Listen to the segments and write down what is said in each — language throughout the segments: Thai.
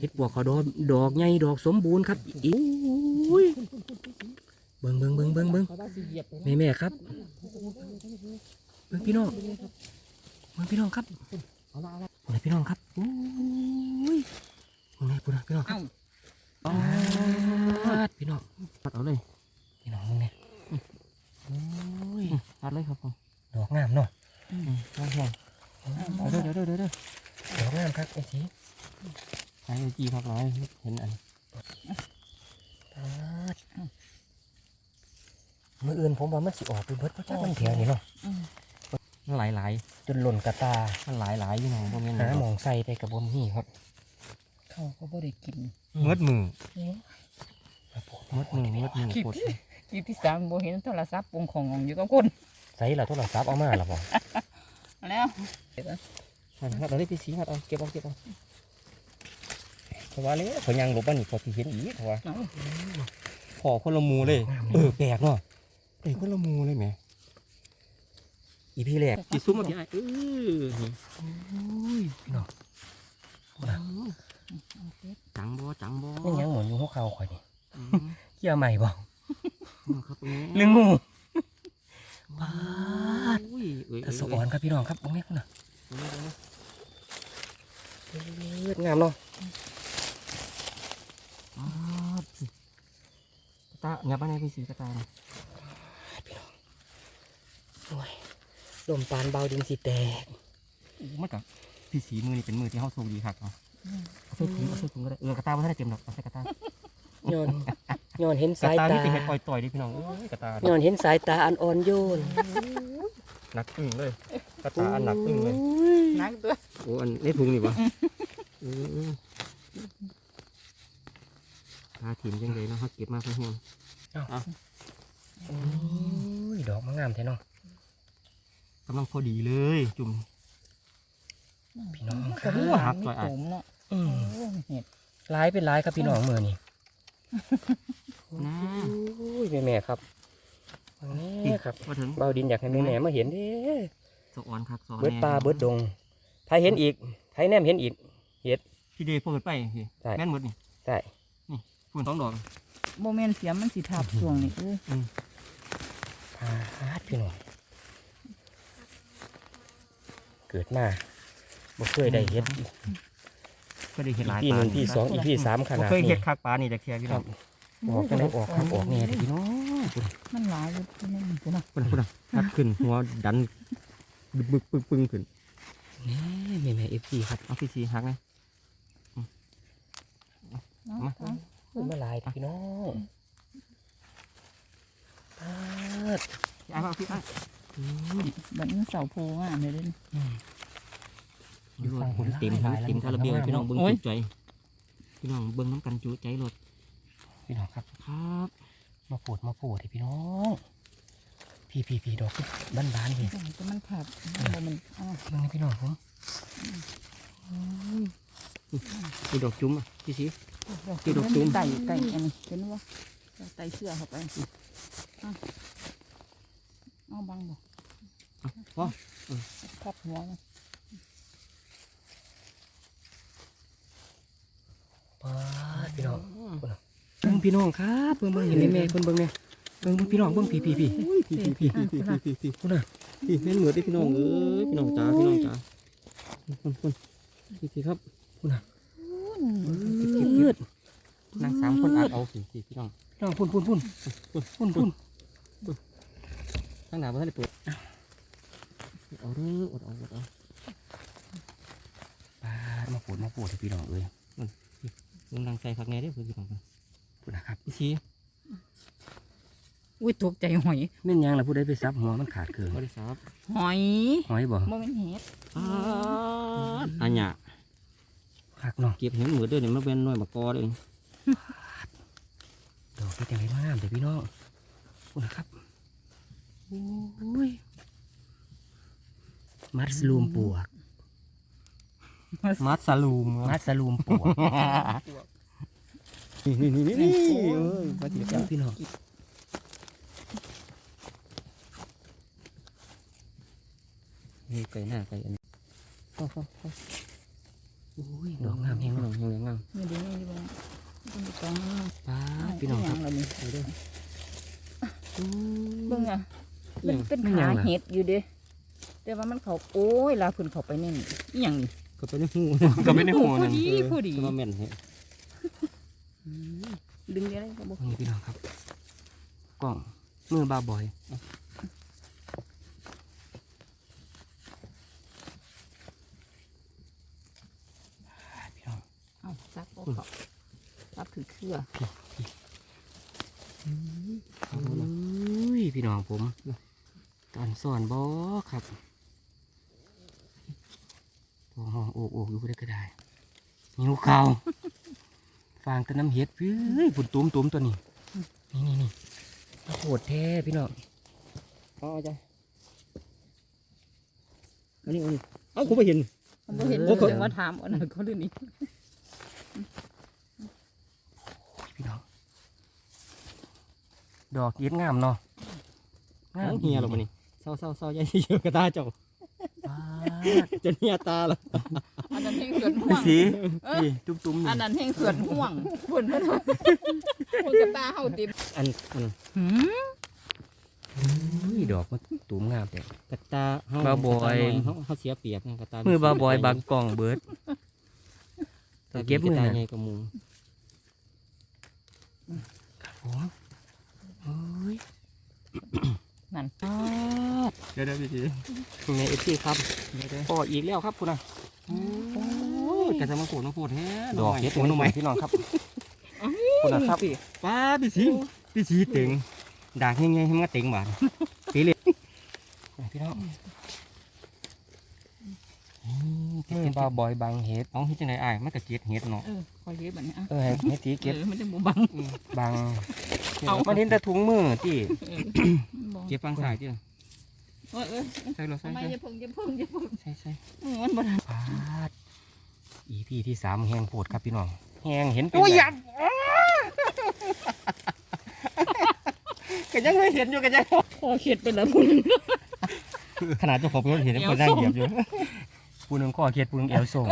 เห็ดปวกเขาดอกดอกใหญ่ดอกสมบูรณ์ครับอีอุ้ยเบิ่งเบิ่งเบิ่งเบิ่งเบิ่งเขาว่าสิเหยียบไปแม่แม่ครับเบิ่งพี่น้องเบิ่งพี่น้องครับเอาละเอาละพูดนะพี่น้องครับอุ้ยพูดนะพูดนะพี่น้องครับเอ้าปาดพี่น้องตัดเอาเลยพี่น้องมึงเนี่ยโอ้ยตัดเลยครับผมดอกงามเนาะแห้งๆเดี๋ยวเดี๋ยวเดี๋ยวเดี๋ยวเดี๋ยวดอกงามครับไอ้ที ใช้จีพักร้อยเห็นอันปาดมืออื่นผมว่ามันสิออกไปเบิดเพราะจ้ามันแถวนี่เนาะมันหลายหลายจนหล่นกระตาๆมันหลายหลายๆอยู่หนองบ่แม่นหาหมองใส่ไปกับบมนี่ครับ เขาก็บ่ได้กินเมืดมือครับผมเมืดมือเมืดมือคลิปปวดที่คลิปที่สามบ่เห็นโทรศัพท์ปงของอยู่กับคนใส่ละโทรศัพท์เอามาละบ่แล้วหัดหัดเอาเลยพี่สีหัดเอาเก็บเอาเก็บเอา เพราะว่าเลยเขายังหลบบ้านนี่พอที่เห็นอีกเพราะว่าขอคนละมูเลยงามเออแปลกเนาะเอ้ยคนละมูเลยแหมอีพี่แรกจีซุ้มมาพี่ไอ้เออนี่พี่น้องจังบ่จังบ่นี่ยังหมุนอยู่หัวเข่าข่อยนี่อืมเกี่ยวใหม่บ่ครับแม่หรืองูปาดอุ้ยเอ้ยกระสอนครับพี่น้องครับตรงนี้คุณน่ะเอ้ยเอ้ยเอ้ยเลือดงามเนาะอ้าวกระ ตาอย่าบ้านไหนพี่สีกระตานะโอ้ยลมปานเบาดินสิแตกอู้มันกับพี่สีมือนี่เป็นมือที่เขาโชคดีครับเอาเอาใส่ถุงเอาใส่ถุงก็ได้เออกระตาไม่ได้เต็มหรอกเอาใส่กระตาย้อนย้อนเห็นกระสายตาตาที่เป็นเห็ดปล่อยต่อยดิพี่น้องเอ้ยกระตาย้อนเห็นสายตาอันอ่อนโยนหนักอึ้งเลยกระตาอันหนักอึ้งเลยนักตัวโอ้อันนี้ถุงนี่ปะเออ หาถิ่มยังไงเนาะเขาเก็บมาเพื่อเฮียงโอ้ยดอกมันงามแท้เนาะกำลังพอดีเลย จุ่ม พี่น้องคก็รับมีหวานมีโผมเนาะอืมโอ้เห็ดหลายเป็นหลายครับพี่น้องมือนี่นะโอ้ยแม่แม่ๆครับนี่ครับมาถึงเบาดินอยากให้แม่แม่ๆมาเห็นเด้สะออนครับสะออนเบิดแน่ปลาเบิดดงไผเห็นอีกไผแนมเห็นอีก พี่เดย์เปิดไปพี่ใช่ แม่นหมดนี่ใช่ ฝุ่นสองดอกโมเมนเสียมมันสิทับช่วงนี้เอ้ยพาดพี่น้องเกิดมาบ่เคยได้เห็ดก็ได้เห็ดหลายอีปลาหนึ่งที่สองอีที่สามขบ่นาดเคยนี้เห็ดคักปลานี่แต่แค่พี่คน้รัอบงออกกันได้ออกครับออกแน่เลยพี่น้องมันหลายอยู่ที่นั่นพุ่นน่ะพุ่นพุ่นอะคัดขึ้นหัวดันบึกบึกปึ้งปึ้งขึ้นนี่แม่แม่เอฟซีครับเอาพี่สีหักไง เอามาเอาขึ้น มาหลายพี่น้องพาดพี่ไอ้มาเอาพี่ไอ้บัดนี้เสาโพงอะเดี๋ยวเด้ดูหุ่นเต็มทั้งเต็มคาราเบลพี่น้องเบิ้งโอ้ยจุใจ พี่น้องเบิ้งน้ำกันจุใจรถพี่น้องครับครับ มาปวดมาปวดให้พี่น้องพี่พี่พี่ดอกบ้านบ้านๆพี่แต่มันขับมันอ้าวมึงนี่พี่น้องผมมีดอกจุ้มอะพี่สี ที่ดอกจุ่มไต่ไต่อันนี้เห็นว่าไต่เสื้อเข้าไปเอาเอาบังบ่ว้าทับหัวมันปาดพี่น้องเบิ่งพี่น้องครับเบิ่งเบิ่งเห็นแม่แม่เบิ่งเบิ่งเนี่ยเบิ่งเบิ่งพี่น้องเบิ่งพี่พี่พี่พี่พี่พี่พี่พี่พี่พี่คุณน่ะพี่แม่นเหมือนได้พี่น้องเอ้ยพี่น้องจ๋าพี่น้องจ๋าคนคนพี่พี่ครับ ยืดนั่งสามคนอัดเอาพี่พี่พี่น้องพี่น้องพุ่นพุ่นพุ่นพุ่นพุ่นข้างหน้าบ้านได้เปิดเอาเด้ออดเอาอดเอาปาดมาปวดมาปวดให้พี่น้องเอ้ยลงดังใจพักแน่เด้อพี่น้องพุ่นนะครับพี่สีอุ้ยตกใจหอยแม่นยังล่ะผู้ใดไปซับหัวมันขาดเกินบริษัทหอยหอยบ่โมเมนเห็ดอ่าอันเนี้ย คักเนาะเก็บเห็นเหมือนเด้อเนี่ยมันเป็นน้อยมากอเด้อดอกที่จังไดมากเด้อพี่น้องพุ่นนะครับโอ้ยมัสลูมปวก มัดสลูมมัสลูมปวกนี่นี่นี่นี่เออมาจีบพี่น้องนี่ไก่หน้าไก่อันนี้ อุ้ยดอกงามแห้งพี่น้เนาะองยังงามนี่ดีนี่ดีบ่ต้องไปต้องป้าดพี่น้องครับเานี่ไปเด้อเบิ่งอะอิมันหยังเป็นมันหยัขางล่ะเห็ดอยู่เด้แต่ว่ามันเขาโอ้ยลาเพิ่นเข้าไปนี่อีหยังนี่ก็ไปในหูก็ไม่ได้หัวพอนั่นดีพอดีก็มาแม่นเฮ็ดดึงได้ก็บ่นี่พี่น้องครับ กล้องมือบาบอยพี่น้อง เอ้าซักบ่เขาซับถือเครืออุ้ยพี่น้องผมตอนสอนบอครับตัวห้องโอกโอกอยู่ก็ได้ก็ได้หิวข้าวฟางแตะน้ำเห็ดเฮ้ยฝุ่นตุ้มตุ้มตัวนี้ นี่นี่นี่โหดแท้พี่น้องเอาจ้ะอันนี้อันนี้เอ้าผมไปเห็นผมบ่เห็นโอ้ก็จังว่าถามอันนั้นเขาเดี๋ยวนี้ พี่น้อง ดอกเย็ดงามเนาะเอาเฮียหรอกมันนี่เศร้าเศร้าเศร้าใหญ่เยอะกระตาเจ้าป้าดจนเฮียตาละอันนั้นแห้งสวนห่วพี่งสีนี่ตุ้มตุ้มๆอันี่นนั้นแห้งสวนห่วงเพิ่นเพิ่นคนกระตาเฮาติมอันอันหืมอุ้ยดอกมันตุ้มงามแต่กระตาเฮาบ่าวบอยกระตาน้เขาเขาเสียเปรียบนะกระตามือบาบอยบางกล่องเบิร์ดแต่เก็บมือระตาน่ะใหญ่กว่าหมู ครับผมโอ้ย นั่นป้าดเดี๋ยวเดี๋ยวพี่ทียังไงเอฟซีครับเดี๋ยวเดี๋ยวพออีกแล้วครับคุณนะโอ้ยกระจะมาโขดมาโขดแท้ดอกเห็ดหัวหนุ่มไหมพี่น้องครับคุณนะครับป้าพี่สีพี่สีเต็งด่างยังไงให้มันก็เต็งบาดปีเลย พี่น้อง มือบาบอยบางเห็ดเอาที่จังไหนอ้ายมันก็เกลียดเห็ดเนาะเออคอยเก็บบัดนี้อะเออให้ให้ตีเก็บออมันจะบ่บัง บางเอา มันเห็นแต่ถุงมือที่เออบ่ เก็บฟังสายจ้ะเออเออใส่รถใส่ทำไมใส่อย่าเพิ่งอย่าเพิ่งอย่าเพิ่งใส่ใส่เออมันบ่ได้ปาดอีพีที่สามแหงโพดครับพี่น้องแหงเห็นเป็นโอ้ยแบบยับก็ยังไม่เห็นอยู่กันยัง พอเข็ดไปแล้วพุ่นขนาดเจ้าของเป็นคนเห็นเอวคนนั่งส้มเหยียบอยู่ ปูหนึงข้อเคียดปูหนึงเอวส่ง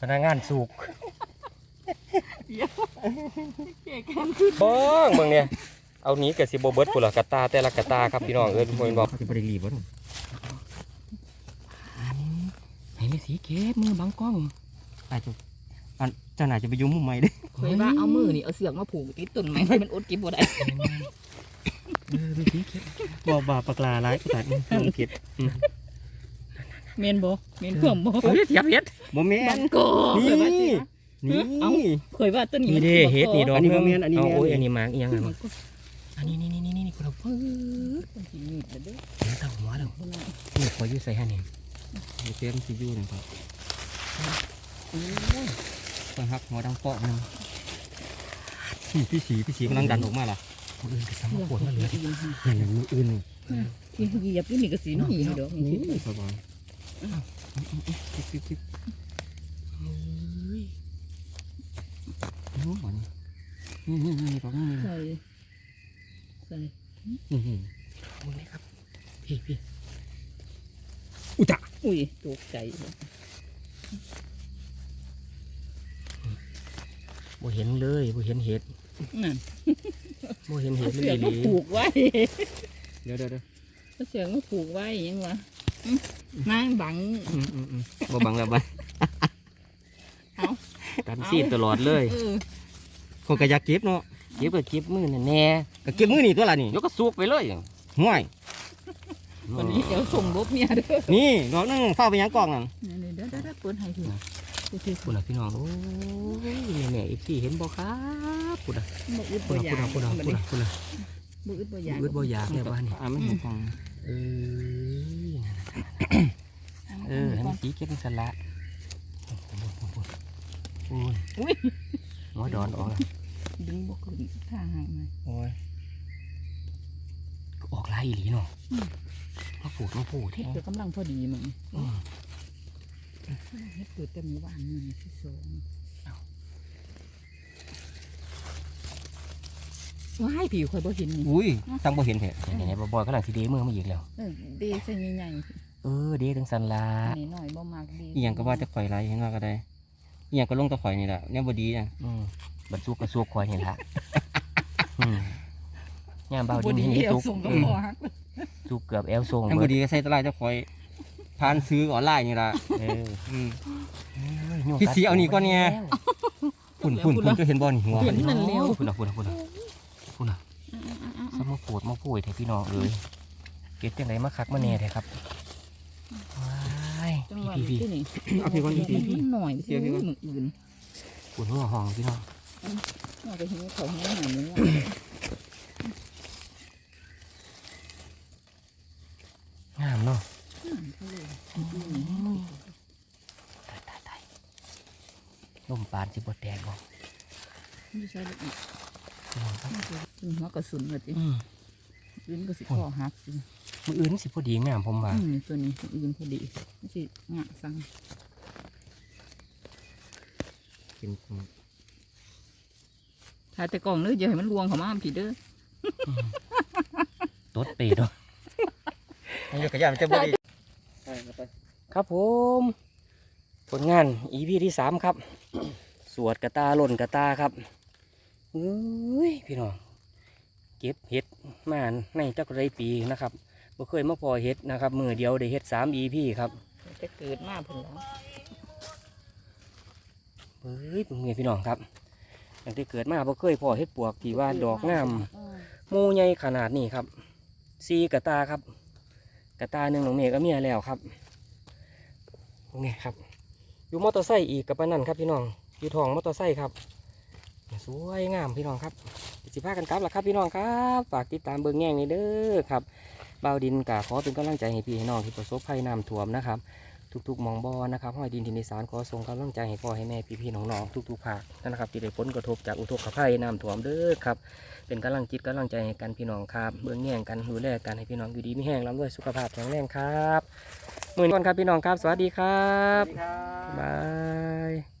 พนักงานสุกเก๋กันขึ้นเบิ้งเบิ้งเนี่ยเอานี้กับสิโบเบิร์ตปุระกะตาแต่ละกะตาครับพี่น้องเออทุกคนบอกเขาจะบริรีบวะให้ไม่สีเก็บมือบังกล้องอาจจะอันเจ้าหน่าจะไปยุ่งมุมใหม่เด้เคยว่าเอามือนี่เอาเสือกมาผูกติดต้นไม้ให้มันอดกินบ่ได้เออไม่สีเก็บบ่บ่าปลากลาร้ายก็ตัดมันเก็บ เมนบ่เมนเพิ่มบ่เฮ้ยเทียบเฮ็ดบ่แม่บันงโกเคยว่าสินี่เอ้านี่เคยว่าต้นนี้นี่เด้เฮ็ดนี่ดอกอันนี้หบ่งแม่นอันนี้เอาแม่นโอ้ยอันนี้มากอีหยังไงมั้งอันนี้นี่นี่นี่นี่คุณเอาเพิ่มมันสิมีดแล้วเด้อเดี๋ยวเต่าหัวเด้อบ่น่านี่ขออยู่ใส่ให้นี่เต็มสิอยู่นี่ครับโอ้ยต้องหักหัวดังเปาะหนึงพี่พี่สีพี่สีกำลังดันออกมาล่ะคนอื่นก็สามารถปวดมาเหลือดิเห็นมืออื่นนี่ที่เหยียบอยู่นี่ก็สีน้ำหีดอกนี่นี่สบาย จิ๊บจิ๊บจิ๊บเฮ้ยโอ้โหนี่นี่นี่ดอกนี่ใส่ใส่นี่นี่มึงนี่ครับ พี่พี่อุตะอุ้ยตกใจบ่เห็นเลยบ่เห็นเห็ดนั่นบ่เห็นเห็ดเลเสือยดีผูกไว้ เดี๋ยวเดี๋ยวเดี๋ยวเสือกมาผูกไว้ยังวะ นางบังอืมอืมอืมบ่บังแล้วบังกันซีดตลอดเลยเออคนก็อยากเก็บเนาะเก็บก็เก็บมือนั่นแน่ก็เก็บมือนี่ตัวละนี่ยกก็สุกไปเลยห่วยวันนี้เดี๋ยวส่งรบเมียเด้อนี่ดอกนึงเฝ้าไปยังกล่องนั่นนี่เดี๋ยวเดี๋ยวเดี๋ยวเปิดให้ทีกูถือคุณน่ะพี่น้องโอ้ยแม่อีพี่เห็นบ่ครับคุณน่ะบ่อึดคุบ่ณอน่ะยากคุณน่ะคุณน่ะคุณน่ะคุณน่ะบ่อึดบ่อยากอืดบ่อยากเนี่ยบ้านนี่อ่ามันเห็นกล่อง เออเออให้มันสีเก็บเป็นสละโอ้ยอุ้ยหัวดอนออกแล้วดึงบ่ขึ้นทางให้มาโอ้ยก็ออกลายอีหลีเนาะมาผูดมาผูดเฮ็แท้ดก็กำลังพอดีมึงอืมเฮ็ดเกิดแต่มีหวานนี่ที่สอง ว้ายผิวค่อยบ่เห็นนี่อุ้ยตั้งบ่เห็นแท้เนี่ยๆบ่อยๆกำลังสิเดมือมาอีกแล้วเออเดใส่ใหญ่เออเดถึงสันลาๆอันนี้น้อยบ่มากดีอีหยังก็ว่าจะปล่อยไรเห็นว่าก็ได้เนี่ยก็ลงตะข่อยนี่แหละเนี่ยบ่ดีนะอืมบัดซุกกระซุกควายเห็นละอืมย่ามเบาบ่ดินดีเห็นเอวซุกส่งกับอืมพ่อฮักซุกเกือบแอลทรงเนี่ยบเบิดดีก็ใส่ตะไลตะข่อยพานซื้อออนไลน์นี่ละเอออืมเอ้ยโยพี่สีเอานี่ก่อนเนี่ยฝุ่นฝุ่นฝุ่นจะเห็นบอลหัวเห็มันนนั่นเร็วฝุ่นอะฝุ่นอะฝุ่นอะ ฝุ่นอะสมมาโผดมาโผยแท้พี่น้องเอ้ยเก็บจังไดมาคักมาแน่แท้ครับว้ายจังหวะพี่นี้พี่ที่นี่เอาพี่ก่อนพี่พี่มันหน่อยเสียมืออื่นฝุ่นหัวห้องพี่น้องน่าจะเห็นเขาให้หน่อยนึงงามเนาะว่าตายตายตายลมปานสิบดแดงบ่ไม่ใช่ลูกอีก พี่น้องครับถึงหัวกระสุนเลยจิอืมอื่นก็สิคอหักสิมืออื่นสิพอดีงามผมว่าอืมตัวนี้อื่นพอดีไม่ใช่งะสังเป็นถ่ายแต่กล่องเนื้ออย่าให้มันลวงเขามาผีเด้อตดเปรตเนาะมันอยู่กับยามันจะบดีครับผม ผลงาน EP ที่สามครับ สวดกระตาหล่นกระตาครับ เอ้ยพี่น้องเก็บเห็ดมาในจักรไรปีนะครับบ่เคยมาพอเห็ดนะครับ มือเดียวได้เห็ดสาม EP ครับจะเกิดมาเพิ่นแล้วเฮ้ยเพิ่งเมียพี่น้องครับตั้งแต่เกิดมาบ่เคยพอเห็ดปวกที่ว่าดอกงามหมูใหญ่ขนาดนี้ครับซีกระตาครับ กระตาหนึ่งของเมฆก็เมียแล้วครับตรงนี้ครับ อยู่มอเตอร์ไซค์อีกกับปานนั่นครับพี่น้องอยู่ทองมอเตอร์ไซค์ครับ สวยงามพี่น้องครับสิพากันกลับละครับพี่น้องครับฝากติดตามเบิ้งแง่งนี่เด้อครับบ่าวดินกะขอเป็นกำลังใจให้พี่ให้น้องที่ประสบภัยน้ำท่วมนะครับ ทุกๆหมองบอนะครับห้อยดินทินอีสานขอส่งกำลังใจให้พ่อให้แม่พี่ๆน้องๆทุกๆภาคนะครับที่ได้ผลกระทบจากอุทกภัยน้ำท่วมเด้อครับเป็นกำลังจิตกำลังใจให้กันพี่น้องครับเบื้องแย่งกันดูแลกันให้พี่น้องอยู่ดีไม่แห้งร่ำรวยสุขภาพแข็งแรงครับมือนี้ก่อนครับพี่น้องครับ สวัสดีครับครับบาย